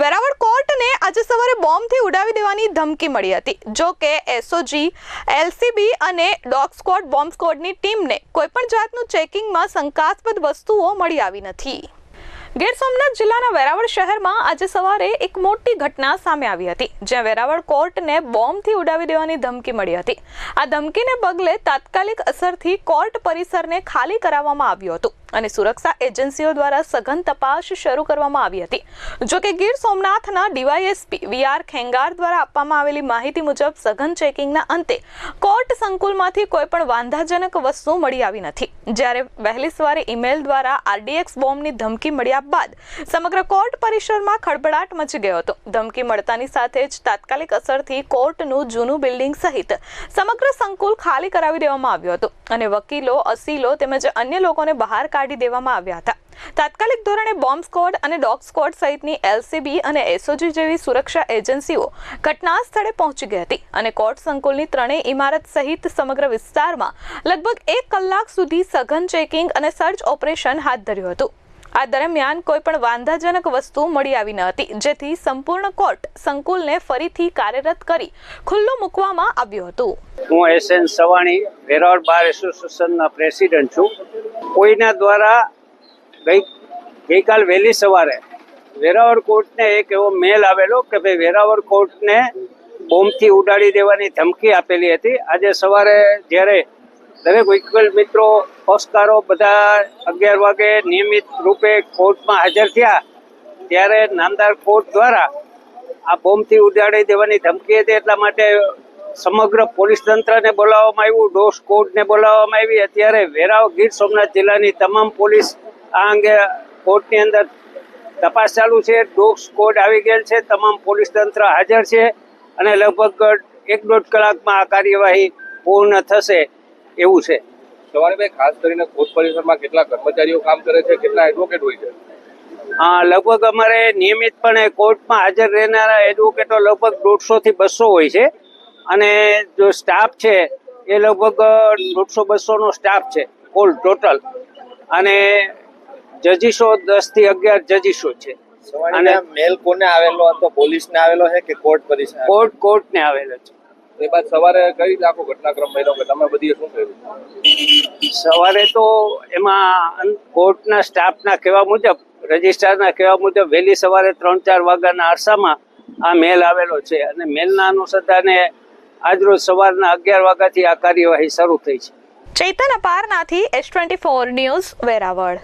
વેરાવળ કોર્ટને આજે સવારે બોમ્બથી ઉડાવી દેવાની ધમકી મળી હતી. જો કે એસઓજી એલસીબી અને ડોગ સ્કોડ, બોમ્બ સ્કોડની ટીમને કોઈપણ જાતનું ચેકિંગમાં શંકાસ્પદ વસ્તુઓ મળી આવી નથી. ગીર સોમનાથ જિલ્લાના વેરાવળ શહેરમાં આજે સવારે એક મોટી ઘટના સામે આવી હતી, જ્યાં વેરાવળ કોર્ટને બોમ્બથી ઉડાવી દેવાની ધમકી મળી હતી. આ ધમકીને પગલે તાત્કાલિક અસરથી કોર્ટ પરિસરને ખાલી કરાવવામાં આવ્યું હતું. અને સુરક્ષા એજન્સીઓ દ્વારા સઘન તપાસ શરૂ કરવામાં આવી હતી. જો કે ગીર સોમનાથના ડીવાયએસપી વીઆર ખેંગાર દ્વારા આપવામાં આવેલી માહિતી મુજબ સઘન ચેકિંગના અંતે કોર્ટ સંકુલમાંથી કોઈ પણ વાંધાજનક વસ્તુ મળી આવી નથી. જ્યારે વહેલી સવારે ઈમેલ દ્વારા આરડીએક્સ બોમ્બની ધમકી મળ્યા બાદ સમગ્ર કોર્ટ પરિસરમાં ખળભળાટ મચી ગયો હતો. ધમકી મળતાની સાથે જ તાત્કાલિક અસરથી કોર્ટનું જૂનું બિલ્ડિંગ સહિત સમગ્ર સંકુલ ખાલી કરાવી દેવામાં આવ્યું હતું. અને વકીલો, અસીલો તેમજ અન્ય લોકોને બહાર કાઢી દેવામાં આવ્યા હતા. તાત્કાલિક ધોરણે બોમ્બ સ્કોડ અને ડોગ સ્કોડ સહિતની એલસીબી અને એસઓજી જેવી સુરક્ષા એજન્સીઓ ઘટના સ્થળે પહોંચી ગઈ હતી અને કોર્ટ સંકુલની ત્રણેય ઇમારત સહિત સમગ્ર વિસ્તારમાં લગભગ એક કલાક સુધી સઘન ચેકિંગ અને સર્ચ ઓપરેશન હાથ ધર્યું હતું. આ દરમિયાન કોઈ પણ વાંધાજનક વસ્તુ મળી આવી ન હતી, જેથી સંપૂર્ણ કોર્ટ સંકુલને ફરીથી કાર્યરત કરી ખુલ્લું મૂકવામાં આવ્યું હતું. હું S N Savani Veraval bar એસોસિએશનના પ્રેસિડેન્ટ છું. કોઈના દ્વારા ગઈ, ગઈકાલ વહેલી સવારે વેરાવળ કોર્ટને એક એવો મેલ આવેલો કે ભાઈ વેરાવળ કોર્ટને બોમ્બથી ઉડાડી દેવાની ધમકી આપેલી હતી. આજે સવારે જ્યારે દરેક વકીલ મિત્રો પક્ષકારો બધા અગિયાર વાગે નિયમિત રૂપે કોર્ટમાં હાજર થયા, ત્યારે નામદાર કોર્ટ દ્વારા આ બોમ્બથી ઉડાડી દેવાની ધમકી હતી. એટલા માટે સમગ્ર પોલીસ તંત્રને બોલાવવામાં આવ્યું ડોસ કોર્ટને બોલાવવામાં આવી. અત્યારે વેરાવ ગીર સોમનાથ જિલ્લાની તમામ પોલીસ આ અંગે કોર્ટની અંદર તપાસ ચાલુ છે. ડોગ કોર્ટ આવી ગયેલ છે. તમામ પોલીસ તંત્ર હાજર છે અને લગભગ એક દોઢ કલાકમાં આ કાર્યવાહી પૂર્ણ થશે એવું છે. સવારે ભાઈ ખાસ કરીને કોર્ટ પરિસરમાં કેટલા કર્મચારીઓ કામ કરે છે કેટલા એડવોકેટ હોય છે? હા લગભગ અમારે નિયમિતપણે કોર્ટમાં હાજર રહેનારા એડવોકેટો લગભગ દોઢસો થી બસો હોય છે. અને જો સ્ટાફ છે એ લગભગ દોઢસો બસો નો સ્ટાફ છે ઓલ ટોટલ અને જજીસો દસથી અગિયાર જજીસો છે. અને મેલ કોને આવેલો હતો? પોલીસને આવેલો છે કે કોર્ટ પરિસર? કોર્ટ કોર્ટને આવેલો છે. એ બાદ સવારે કઈ આખો ઘટનાક્રમ બન્યો કે તમે બધી શું કર્યું? સવારે તો એમાં કોર્ટના સ્ટાફના કહેવા મુજબ રજિસ્ટ્રારના કહેવા મુજબ વહેલી સવારે ત્રણ ચાર વાગ્યાના અરસામાં આ મેલ આવેલો છે. અને મેલના અનુસંધાને આજરોજ સવારના અગિયાર વાગ્યાથી આ કાર્યવાહી શરૂ થઈ છે. Chaitan Aparnathi S twenty four news Veraval.